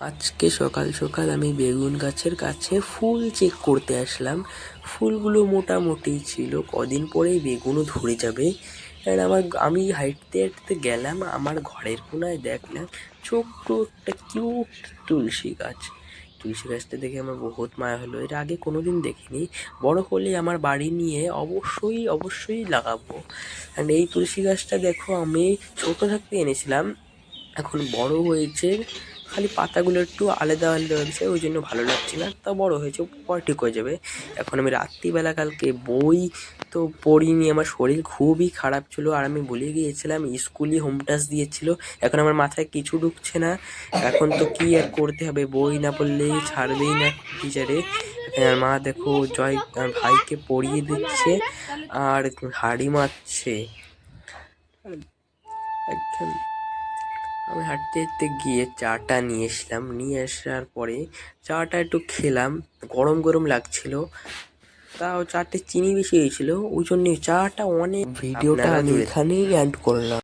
আজকে সকাল সকাল আমি বেগুন গাছের কাছে ফুল চেক করতে আসলাম। ফুলগুলো মোটামুটি ছিল, কদিন পরেই বেগুনও ধরে যাবে। আর আমার আমি হাঁটতে হাঁটতে গেলাম, আমার ঘরের কোনায় দেখলাম ছোট্ট একটা কিউট তুলসী গাছ। তুলসী গাছটা দেখে আমার বহুত মায়া হলো, এর আগে কোনো দিন দেখিনি। বড় হলে আমার বাড়ি নিয়ে অবশ্যই অবশ্যই লাগাবো। অ্যান্ড এই তুলসী গাছটা দেখো, আমি ছোট থাকতে এনেছিলাম, এখন বড় হয়েছে। খালি পাতাগুলো একটু আলাদা আলাদা হয়েছে, ওই জন্য ভালো লাগছে না। তা বড় হয়েছে পরে ঠিক হয়ে যাবে। এখন আমি রাত্রিবেলা কালকে বই তো পড়িনি, আমার শরীর খুবই খারাপ ছিল। আর আমি ভুলে গিয়েছিলাম, স্কুলই হোম টাস্ক দিয়েছিল। এখন আমার মাথায় কিছু ঢুকছে না। এখন তো কি আর করতে হবে? বই না পড়লেই ছাড়বেই না টিচারে আমার মা দেখো, জয় ভাইকে পড়িয়ে দিচ্ছে, আর হাড়ি মারছে। একদম। আমি হাঁটতে হাঁটতে গিয়ে চাটা নিয়ে এসলাম নিয়ে আসার পরে চাটা একটু খেলাম। গরম গরম লাগছিল। তাও চাটে চিনি বেশি হয়েছিল। ওই জন্য চাটা অনেক ভিডিওটা আমি এখানেই অ্যাড করলাম।